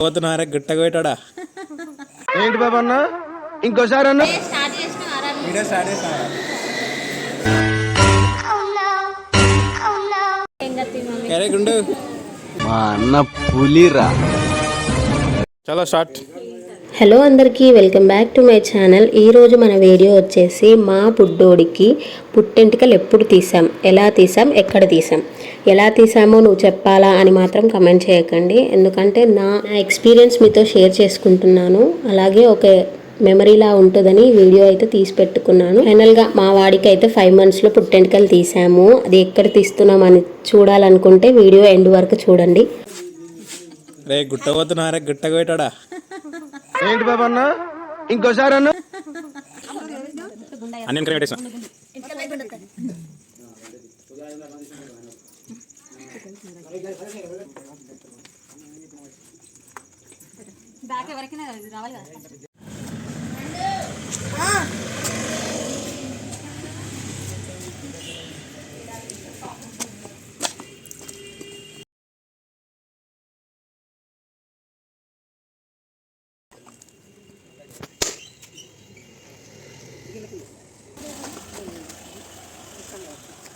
పోతున్నారా? గుట్టగా పెట్టాడా ఏంటి బాబు అన్న? ఇంకోసారి అన్న? వీడియో స్టార్ట్ గుండు. మా అన్న పులిరా. చలో స్టార్ట్ హలో అందరికీ welcome back to my channel. ఈరోజు మన వీడియో వచ్చేసి మా పుట్టోడికి పుట్టెంటికలు ఎప్పుడు తీసాం? ఎలా తీసాం? ఎక్కడ తీసాం? ఎలా తీసామో నువ్వు చెప్పాలా అని మాత్రం కమెంట్ చేయకండి. ఎందుకంటే నా ఎక్స్పీరియన్స్ మీతో షేర్ చేసుకుంటున్నాను. అలాగే ఒక మెమరీలా ఉంటుందని వీడియో అయితే తీసి పెట్టుకున్నాను. ఫైనల్గా మా వాడికి అయితే ఫైవ్ మంత్స్లో పుట్టెంటికలు తీసాము. అది ఎక్కడ తీస్తున్నామని చూడాలనుకుంటే వీడియో ఎండ్ వరకు చూడండి. రే ఏంటి బాబు అన్న? ఇంకోసారి అన్న? అన్ని బ్యాక్ ఎవరికైనా రావాలి కదా.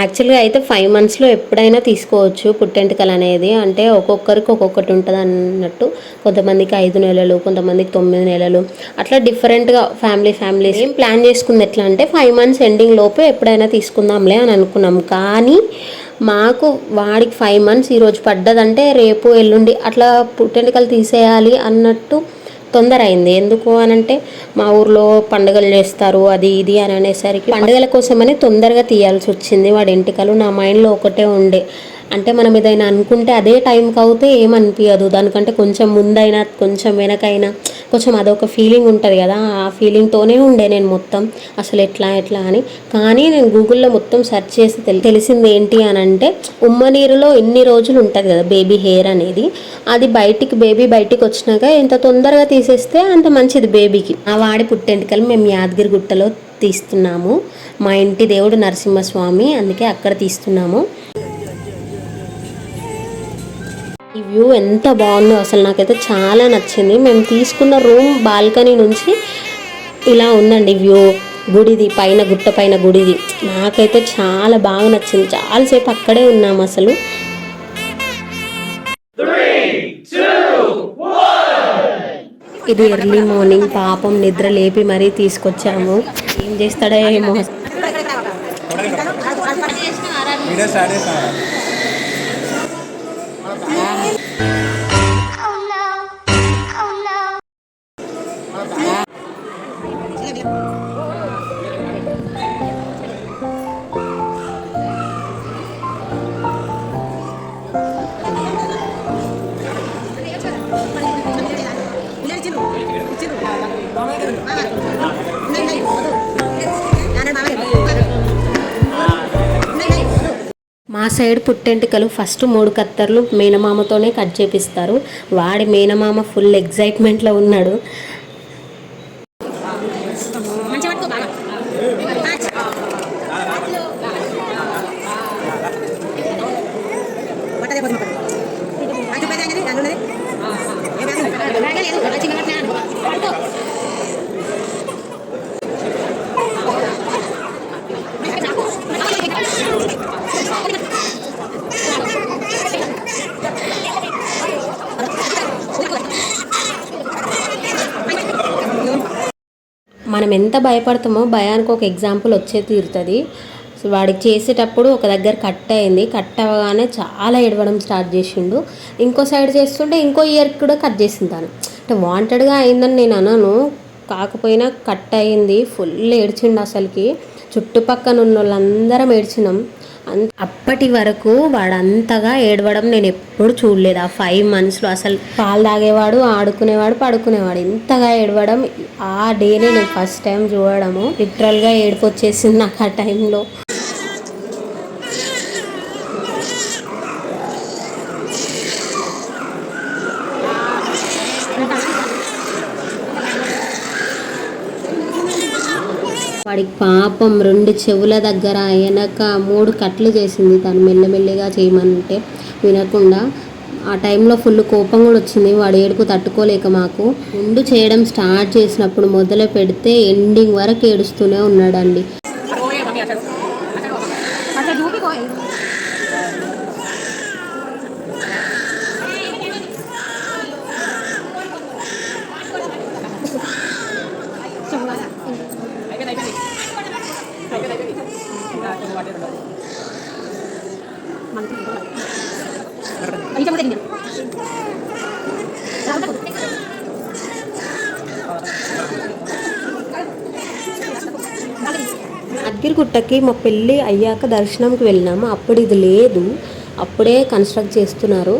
యాక్చువల్గా అయితే ఫైవ్ మంత్స్లో ఎప్పుడైనా తీసుకోవచ్చు పుట్టెంటుకలు అనేది. అంటే ఒక్కొక్కరికి ఒక్కొక్కటి ఉంటుంది అన్నట్టు. కొంతమందికి ఐదు నెలలు కొంతమందికి తొమ్మిది నెలలు. అట్లా డిఫరెంట్గా ఫ్యామిలీ ఫ్యామిలీస్ ఏం ప్లాన్ చేసుకుంది ఎట్లా అంటే ఫైవ్ మంత్స్ ఎండింగ్ లోపు ఎప్పుడైనా తీసుకుందాంలే అని అనుకున్నాం. కానీ మాకు వాడికి ఫైవ్ మంత్స్ ఈరోజు పడ్డదంటే రేపు ఎల్లుండి అట్లా పుట్టెంటుకలు తీసేయాలి అన్నట్టు తొందర అయింది ఎందుకు అనంటే మా ఊర్లో పండుగలు చేస్తారు అది ఇది అని అనేసరికి పండుగల కోసమని తొందరగా తీయాల్సి వచ్చింది. వాడి ఎంటికలు నా మైండ్లో ఒకటే ఉండే. అంటే మనం ఏదైనా అనుకుంటే అదే టైంకి అవుతే ఏమనిపించదు దానికంటే కొంచెం ముందైనా కొంచెం వెనకైనా కొంచెం అదొక ఫీలింగ్ ఉంటుంది కదా. ఆ ఫీలింగ్తోనే ఉండే నేను మొత్తం. అసలు ఎట్లా ఎట్లా అని. కానీ నేను గూగుల్లో మొత్తం సెర్చ్ చేసి తెలి తెలిసింది ఏంటి అని అంటే ఉమ్మ నీరులో ఎన్ని రోజులు ఉంటుంది కదా బేబీ హెయిర్ అనేది. అది బయటికి బేబీ బయటికి వచ్చినాక ఎంత తొందరగా తీసేస్తే అంత మంచిది బేబీకి. ఆ వాడి పుట్టెంటికలు మేము యాదగిరి గుట్టలో తీస్తున్నాము. మా ఇంటి దేవుడు నరసింహస్వామి అందుకే అక్కడ తీస్తున్నాము. ఈ వ్యూ ఎంత బాగుందో అసలు నాకైతే చాలా నచ్చింది. మేము తీసుకున్న రూమ్ బాల్కనీ నుంచి ఇలా ఉందండి వ్యూ. గుడిది పైన గుట్ట పైన గుడిది. నాకైతే చాలా బాగా నచ్చింది. చాలాసేపు అక్కడే ఉన్నాం అసలు. ఇది ఎర్లీ మార్నింగ్. పాపం నిద్ర లేపి మరీ తీసుకొచ్చాము. ఏం చేస్తాడో ఏమో. సైడ్ పుట్టెంటికలు ఫస్ట్ మూడు కత్తర్లు మేనమామతోనే కట్ చేపిస్తారు వాడి మేనమామ ఫుల్ ఎగ్జైట్మెంట్లో ఉన్నాడు మనం ఎంత భయపడతామో భయానికి ఒక ఎగ్జాంపుల్ వచ్చే తీరుతుంది. సో వాడికి చేసేటప్పుడు ఒక దగ్గర కట్ అయింది. కట్ అవ్వగానే చాలా ఏడవడం స్టార్ట్ చేసిండు. ఇంకో సైడ్ చేస్తుంటే ఇంకో ఇయర్ కూడా కట్ చేసింది తను. అంటే వాంటెడ్గా అయిందని నేను అనను. కాకపోయినా కట్ అయింది. ఫుల్ ఏడ్చిండు అసలుకి. చుట్టుపక్కన ఉన్న వాళ్ళందరం ఏడ్చినాం. అప్పటి వరకు వాడు అంతగా ఏడవడం నేను ఎప్పుడు చూడలేదు. ఆ ఫైవ్ మంత్స్లో అసలు పాలు తాగేవాడు ఆడుకునేవాడు పడుకునేవాడు. ఇంతగా ఏడవడం ఆ డేనే నేను ఫస్ట్ టైం చూడడము. లిటరల్గా ఏడుపు వచ్చేసింది నాకు ఆ టైంలో. పాపం రెండు చెవుల దగ్గర వెనక మూడు కట్లు చేసింది. తను మెల్లమెల్లిగా చేయమంటే వినకుండా ఆ టైంలో ఫుల్ కోపం కూడా వచ్చింది. వాడు ఏడుపు తట్టుకోలేక మాకు ముందు చేయడం స్టార్ట్ చేసినప్పుడు మొదలు పెడితే ఎండింగ్ వరకు ఏడుస్తూనే ఉన్నాడండి. అద్గిరిగుట్టకి మా పెళ్ళి అయ్యాక దర్శనంకి వెళ్ళినాము. అప్పుడు ఇది లేదు. అప్పుడే కన్స్ట్రక్ట్ చేస్తున్నారు.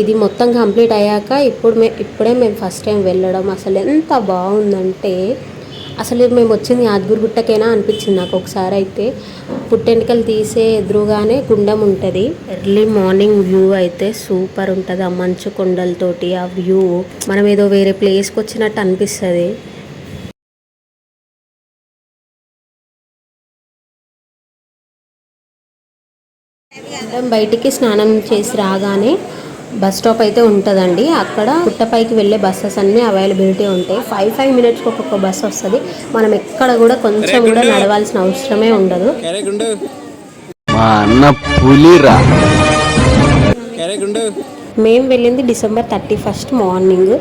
ఇది మొత్తం కంప్లీట్ అయ్యాక ఇప్పుడు మే ఇప్పుడే మేము ఫస్ట్ టైం వెళ్ళడం. అసలు ఎంత బాగుందంటే అసలు మేము వచ్చింది యాదగిరిగుట్టకేనా అనిపించింది నాకు ఒకసారి అయితే. పుట్టెంటికలు తీసే ఎదురుగానే గుండం ఉంటుంది. ఎర్లీ మార్నింగ్ వ్యూ అయితే సూపర్ ఉంటుంది ఆ మంచు కొండలతోటి ఆ వ్యూ మనం ఏదో వేరే ప్లేస్కి వచ్చినట్టు అనిపిస్తుంది. బయటికి స్నానం చేసి రాగానే బస్ స్టాప్ అయితే ఉంటుందండి. అక్కడ పుట్టపైకి వెళ్ళే బస్సెస్ అన్నీ అవైలబిలిటీ ఉంటాయి. ఫైవ్ ఫైవ్ మినిట్స్కి ఒక్కొక్క బస్ వస్తుంది. మనం ఎక్కడ కూడా కొంచెం కూడా నడవాల్సిన అవసరమే ఉండదు. మా అన్న పులిరా. మేము వెళ్ళింది డిసెంబర్ థర్టీ ఫస్ట్ మార్నింగ్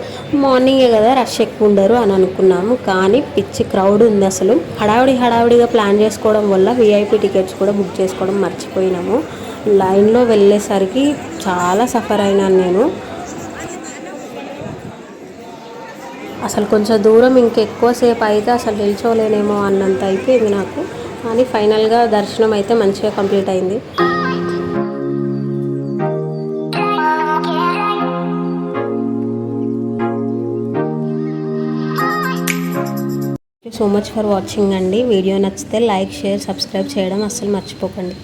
మార్నింగే కదా రష్ ఎక్కువ ఉండరు అని అనుకున్నాము. కానీ పిచ్చి క్రౌడ్ ఉంది అసలు. హడావిడి హడావిడిగా ప్లాన్ చేసుకోవడం వల్ల విఐపి టికెట్స్ కూడా బుక్ చేసుకోవడం మర్చిపోయినాము. లైన్లో వెళ్ళేసరికి చాలా సఫర్ అయినాను నేను. అసలు కొంచెం దూరం ఇంకెక్కువసేపు అయితే అసలు నిల్చోలేనేమో అన్నంత అయిపోయింది నాకు. కానీ ఫైనల్గా దర్శనం అయితే మంచిగా కంప్లీట్ అయింది. సో మచ్ ఫర్ వాచింగ్ అండి. వీడియో నచ్చితే లైక్ షేర్ సబ్స్క్రైబ్ చేయడం అస్సలు మర్చిపోకండి.